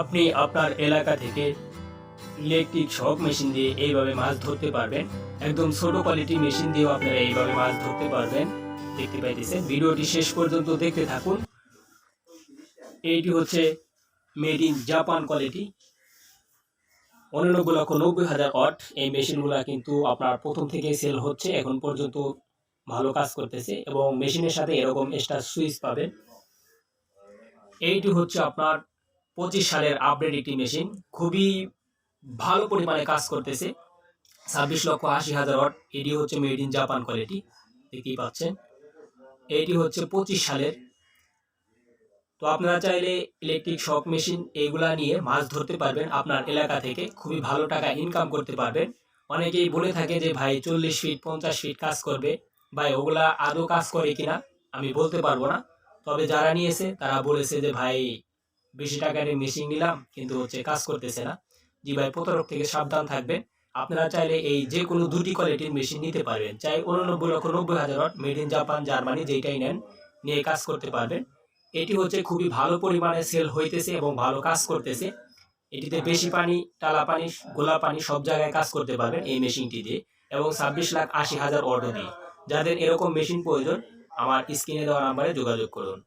আপনি আপনার এলাকা থেকে ইলেকট্রিক শক মেশিন দিয়ে এইভাবে মাছ ধরতে পারবেন। একদম ছোট কোয়ালিটি মেশিন দিয়েও আপনারা এইভাবে মাছ ধরতে পারবেন। দেখতে পাইতেছেন, ভিডিওটি শেষ পর্যন্ত দেখতে থাকুন। এইটি হচ্ছে মেড ইন জাপান কোয়ালিটি অন্যান্যগুলো নব্বই হাজার অট এই মেশিনগুলো কিন্তু আপনার প্রথম থেকে সেল হচ্ছে, এখন পর্যন্ত ভালো কাজ করতেছে এবং মেশিনের সাথে এরকম এক্সট্রা সুইচ পাবেন। এইটি হচ্ছে আপনার পঁচিশ সালের আপডেট একটি মেশিন খুবই ভালো পরিমাণে কাজ করতেছে। ছাব্বিশ লক্ষ আশি হাজার ওয়াট, এটি হচ্ছে মেড ইন জাপান কোয়ালিটি দেখতেই পাচ্ছেন। এইটি হচ্ছে পঁচিশ সালের। তো আপনারা চাইলে ইলেকট্রিক শক মেশিন এইগুলা নিয়ে মাছ ধরতে পারবেন, আপনার এলাকা থেকে খুবই ভালো টাকা ইনকাম করতে পারবেন। অনেকেই বলে থাকে যে, ভাই, চল্লিশ ফিট পঞ্চাশ ফিট কাজ করবে, ভাই, ওগুলা আদৌ কাজ করে কিনা? আমি বলতে পারব না। তবে যারা নিয়েছে, তারা বলেছে যে, ভাই বেশি টাকার মেশিন নিলাম, কিন্তু হচ্ছে কাজ করতেছে না। জি ভাই, প্রতারক থেকে সাবধান থাকবেন। আপনারা চাইলে এই যে কোনো দুটি কোয়ালিটির মেশিন নিতে পারবেন। চাই উননব্বই লক্ষ নব্বই হাজার মেড ইন জাপান জার্মানি যেটাই নেন, নিয়ে কাজ করতে পারবেন। এটি হচ্ছে খুবই ভালো পরিমাণে সেল হইতেছে এবং ভালো কাজ করতেছে। এটিতে বেশি পানি, টালা পানি গোলা পানি সব জায়গায় কাজ করতে পারবেন এই মেশিনটি দিয়ে এবং ছাব্বিশ লাখ আশি হাজার অর্ডার দিয়ে। যাদের এরকম মেশিন প্রয়োজন, আমার স্ক্রিনে দেওয়া নাম্বারে যোগাযোগ করুন।